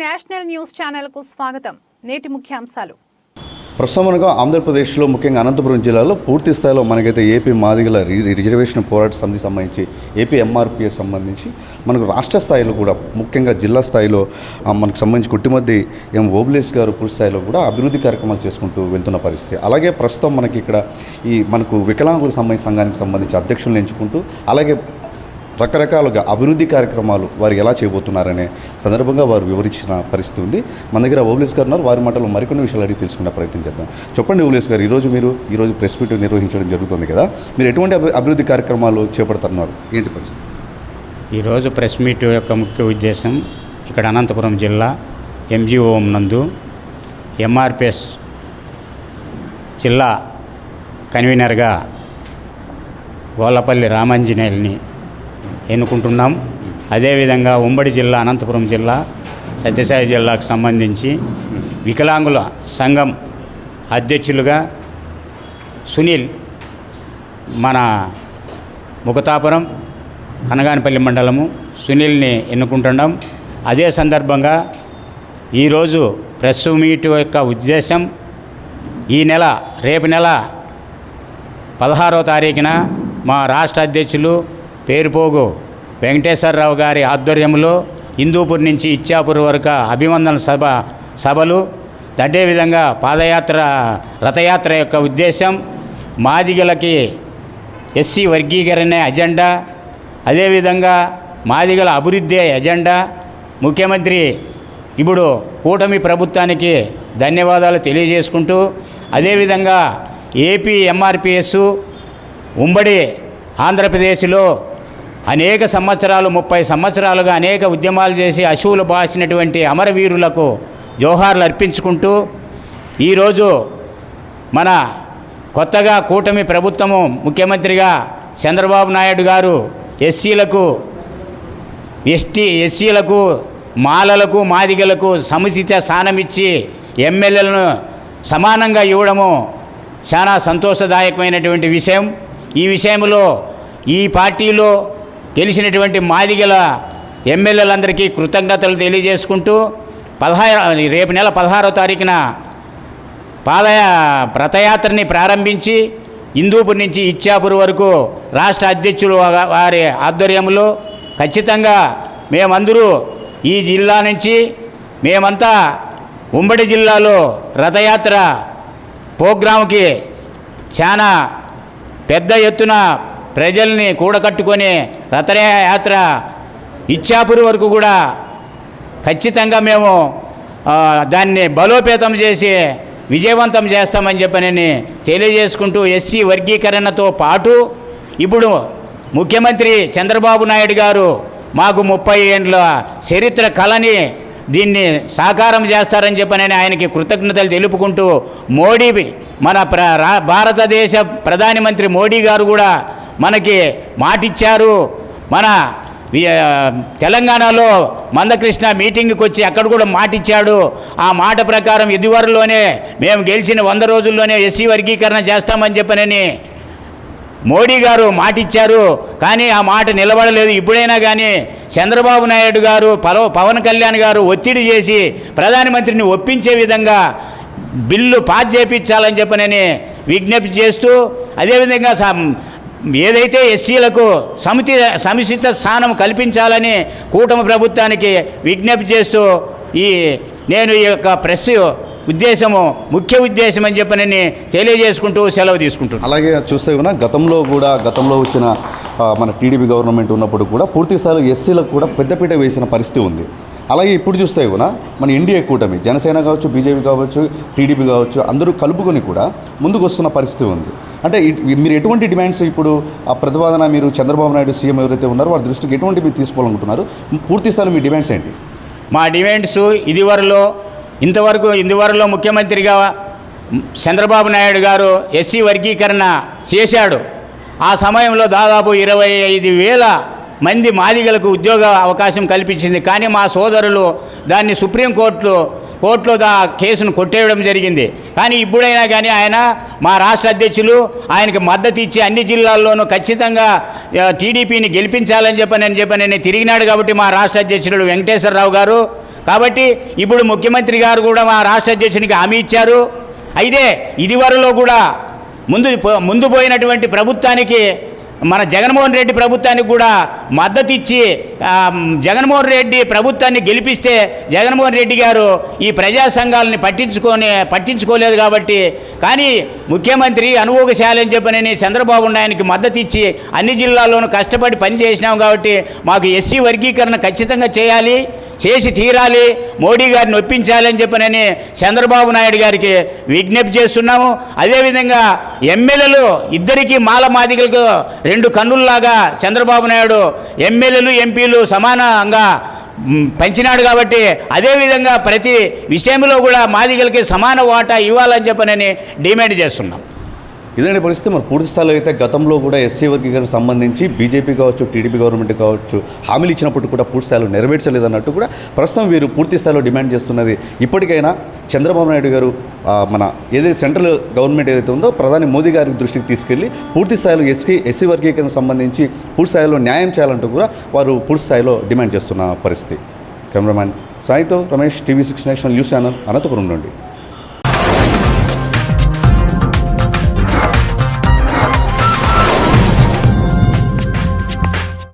National news ఛానల్కు స్వాగతం. నేటి ముఖ్యాంశాలు. ప్రస్తుతమునగా ఆంధ్రప్రదేశ్లో ముఖ్యంగా అనంతపురం జిల్లాలో పూర్తి స్థాయిలో మనకైతే ఏపీ మాదిగల రి- రిజర్వేషన్ పోరాట సమితి సంబంధించి ఏపీ ఎంఆర్పిఎస్ సంబంధించి మనకు రాష్ట్ర స్థాయిలో కూడా ముఖ్యంగా జిల్లా స్థాయిలో మనకు సంబంధించి కొట్టిమద్ది ఎం ఓబ్లేస్ గారు పూర్తి స్థాయిలో కూడా అభివృద్ధి కార్యక్రమాలు చేసుకుంటూ వెళ్తున్న పరిస్థితి. అలాగే ప్రస్తుతం మనకి ఇక్కడ ఈ మనకు వికలాంగుల సంబంధించి సంఘానికి సంబంధించి అధ్యక్షులను ఎంచుకుంటూ అలాగే రకరకాలుగా అభివృద్ధి కార్యక్రమాలు వారు ఎలా చేయబోతున్నారనే సందర్భంగా వారు వివరించిన పరిస్థితి ఉంది. మన దగ్గర ఓబులేస్ గారు ఉన్నారు. వారి మాటలు మరికొన్ని విషయాలు అడిగి తెలుసుకునే ప్రయత్నం చేద్దాం. చెప్పండి ఓబులేస్ గారు ఈరోజు మీరు ఈరోజు ప్రెస్ మీట్ నిర్వహించడం జరుగుతుంది కదా. మీరు ఎటువంటి అభివృద్ధి కార్యక్రమాలు చేపడుతున్నారు? ఏంటి పరిస్థితి? ఈరోజు ప్రెస్ మీట్ యొక్క ముఖ్య ఉద్దేశం ఇక్కడ అనంతపురం జిల్లా ఎంజీఓం నందు ఎంఆర్పిఎస్ జిల్లా కన్వీనర్గా గోల్లపల్లి రామాంజనేయుల్ని ఎన్నుకుంటున్నాం. అదేవిధంగా ఉమ్మడి జిల్లా అనంతపురం జిల్లా సత్యసాయి జిల్లాకు సంబంధించి వికలాంగుల సంఘం అధ్యక్షులుగా సునీల్ మన ముఖతాపురం కనగానపల్లి మండలము సునీల్ని ఎన్నుకుంటున్నాం. అదే సందర్భంగా ఈరోజు ప్రెస్ మీట్ యొక్క ఉద్దేశం ఈ నెల రేపు నెల పదహారో తారీఖున మా రాష్ట్ర అధ్యక్షులు పేరుపోగు వెంకటేశ్వరరావు గారి ఆధ్వర్యంలో హిందూపూర్ నుంచి ఇచ్చాపూర్ వరకు అభివందన సభ సభలు. అదేవిధంగా పాదయాత్ర రథయాత్ర యొక్క ఉద్దేశం మాదిగలకి ఎస్సీ వర్గీకరణ అజెండా అదేవిధంగా మాదిగల అభివృద్ధి ఎజెండా. ముఖ్యమంత్రి ఇప్పుడు కూటమి ప్రభుత్వానికి ధన్యవాదాలు తెలియజేసుకుంటూ అదేవిధంగా ఏపీ ఎంఆర్పిఎస్ ఉమ్మడి ఆంధ్రప్రదేశ్లో అనేక సంవత్సరాలు ముప్పై సంవత్సరాలుగా అనేక ఉద్యమాలు చేసి అశువులు బాసినటువంటి అమరవీరులకు జోహార్లు అర్పించుకుంటూ ఈరోజు మన కొత్తగా కూటమి ప్రభుత్వము ముఖ్యమంత్రిగా చంద్రబాబు నాయుడు గారు ఎస్సీలకు ఎస్టీ ఎస్సీలకు మాలలకు మాదిగలకు సముచిత స్థానం ఇచ్చి ఎమ్మెల్యేలను సమానంగా ఇవ్వడము చాలా సంతోషదాయకమైనటువంటి విషయం. ఈ విషయంలో ఈ పార్టీలో గెలిచినటువంటి మాదిగల ఎమ్మెల్యేలందరికీ కృతజ్ఞతలు తెలియజేసుకుంటూ పదహారు రేపు నెల పదహారో తారీఖున పాదయా రథయాత్రని ప్రారంభించి హిందూపూర్ నుంచి ఇచ్చాపూర్ వరకు రాష్ట్ర అధ్యక్షులు వారి ఆధ్వర్యంలో ఖచ్చితంగా మేమందరూ ఈ జిల్లా నుంచి మేమంతా ఉమ్మడి జిల్లాలో రథయాత్ర ప్రోగ్రాంకి చాలా పెద్ద ఎత్తున ప్రజల్ని కూడకట్టుకొని రథయాత్ర ఇచ్చాపురి వరకు కూడా ఖచ్చితంగా మేము దాన్ని బలోపేతం చేసి విజయవంతం చేస్తామని చెప్పనని తెలియజేసుకుంటూ ఎస్సీ వర్గీకరణతో పాటు ఇప్పుడు ముఖ్యమంత్రి చంద్రబాబు నాయుడు గారు మాకు ముప్పై ఏండ్ల చరిత్ర కళని దీన్ని సాకారం చేస్తారని చెప్పనని ఆయనకి కృతజ్ఞతలు తెలుపుకుంటూ మోడీ మన ప్ర భారతదేశ ప్రధానమంత్రి మోడీ గారు కూడా మనకి మాటిచ్చారు. మన తెలంగాణలో మందకృష్ణ మీటింగ్కి వచ్చి అక్కడ కూడా మాట ఇచ్చాడు ఆ మాట ప్రకారం ఇదివరలోనే మేము గెలిచిన వంద రోజుల్లోనే ఎస్సీ వర్గీకరణ చేస్తామని చెప్పనని మోడీ గారు మాట ఇచ్చారు కానీ ఆ మాట నిలబడలేదు. ఇప్పుడైనా కానీ చంద్రబాబు నాయుడు గారు పలో పవన్ కళ్యాణ్ గారు ఒత్తిడి చేసి ప్రధానమంత్రిని ఒప్పించే విధంగా బిల్లు పాస్ చేపించాలని చెప్పనని విజ్ఞప్తి చేస్తూ అదేవిధంగా ఏదైతే ఎస్సీలకు సమితి సముచిత స్థానం కల్పించాలని కూటమి ప్రభుత్వానికి విజ్ఞప్తి చేస్తూ ఈ నేను ఈ యొక్క ప్రెస్ ఉద్దేశము ముఖ్య ఉద్దేశం అని చెప్పనని తెలియజేసుకుంటూ సెలవు తీసుకుంటున్నాను అలాగే చూస్తే కూడా గతంలో కూడా గతంలో వచ్చిన మన టీడీపీ గవర్నమెంట్ ఉన్నప్పుడు కూడా పూర్తి స్థాయిలో ఎస్సీలకు కూడా పెద్దపీట వేసిన పరిస్థితి ఉంది. అలాగే ఇప్పుడు చూస్తే కూడా మన ఎన్డీఏ కూటమి జనసేన కావచ్చు బీజేపీ కావచ్చు టీడీపీ కావచ్చు అందరూ కలుపుకొని కూడా ముందుకు వస్తున్న పరిస్థితి ఉంది. అంటే మీరు ఎటువంటి డిమాండ్స్ ఇప్పుడు ఆ ప్రతిపాదన మీరు చంద్రబాబు నాయుడు సీఎం ఎవరైతే ఉన్నారో వారి దృష్టికి ఎటువంటి మీరు తీసుకోవాలనుకుంటున్నారు? పూర్తి స్థాయిలో మీ డిమాండ్స్ ఏంటి? మా డిమాండ్స్ ఇదివరలో ఇంతవరకు ఇందువరలో ముఖ్యమంత్రిగా చంద్రబాబు నాయుడు గారు ఎస్సీ వర్గీకరణ చేశాడు. ఆ సమయంలో దాదాపు ఇరవై ఐదు వేల మంది మాదిగలకు ఉద్యోగ అవకాశం కల్పించింది. కానీ మా సోదరులు దాన్ని సుప్రీంకోర్టులో కోర్టులో దా కేసును కొట్టేయడం జరిగింది. కానీ ఇప్పుడైనా కానీ ఆయన మా రాష్ట్ర అధ్యక్షులు ఆయనకి మద్దతు ఇచ్చి అన్ని జిల్లాల్లోనూ ఖచ్చితంగా టీడీపీని గెలిపించాలని చెప్పని అని చెప్పని నేను తిరిగినాడు కాబట్టి మా రాష్ట్ర అధ్యక్షుడు వెంకటేశ్వరరావు గారు కాబట్టి ఇప్పుడు ముఖ్యమంత్రి గారు కూడా మా రాష్ట్ర అధ్యక్షునికి హామీ ఇచ్చారు. అయితే ఇదివరలో కూడా ముందు ముందు పోయినటువంటి ప్రభుత్వానికి మన జగన్మోహన్ రెడ్డి ప్రభుత్వానికి కూడా మద్దతు ఇచ్చి జగన్మోహన్ రెడ్డి ప్రభుత్వాన్ని గెలిపిస్తే జగన్మోహన్ రెడ్డి గారు ఈ ప్రజా సంఘాలని పట్టించుకొని పట్టించుకోలేదు కాబట్టి కానీ ముఖ్యమంత్రి అనుభవశాలి అని చెప్పనని చంద్రబాబు నాయనకి మద్దతు ఇచ్చి అన్ని జిల్లాల్లోనూ కష్టపడి పని చేసినాం కాబట్టి మాకు ఎస్సీ వర్గీకరణ ఖచ్చితంగా చేయాలి చేసి తీరాలి మోడీ గారిని ఒప్పించాలని చెప్పనని చంద్రబాబు నాయుడు గారికి విజ్ఞప్తి చేస్తున్నాము. అదేవిధంగా ఎమ్మెల్యేలు ఇద్దరికీ మాల మాదిగలకు రెండు కన్నుల్లాగా చంద్రబాబు నాయుడు ఎమ్మెల్యేలు ఎంపీలు సమానంగా పెంచినాడు కాబట్టి అదేవిధంగా ప్రతి విషయంలో కూడా మాదిగలకి సమాన వాటా ఇవ్వాలని చెప్పనని డిమాండ్ చేస్తున్నాం. ఇదండి పరిస్థితి? మరి పూర్తి స్థాయిలో అయితే గతంలో కూడా ఎస్సీ వర్గీకరణకు సంబంధించి బీజేపీ కావచ్చు టీడీపీ గవర్నమెంట్ కావచ్చు హామీలు ఇచ్చినప్పుడు కూడా పూర్తి స్థాయిలో నెరవేర్చలేదన్నట్టు కూడా ప్రస్తుతం వీరు పూర్తి స్థాయిలో డిమాండ్ చేస్తున్నది. ఇప్పటికైనా చంద్రబాబు నాయుడు గారు మన ఏదైతే సెంట్రల్ గవర్నమెంట్ ఏదైతే ఉందో ప్రధాని మోదీ గారి దృష్టికి తీసుకెళ్ళి పూర్తి స్థాయిలో ఎస్సీ ఎస్సీ వర్గీకరణకు సంబంధించి పూర్తి స్థాయిలో న్యాయం చేయాలంటూ కూడా వారు పూర్తి స్థాయిలో డిమాండ్ చేస్తున్న పరిస్థితి. Cameraman సాయితో Ramesh TV six national news channel Anantapuram నుండి.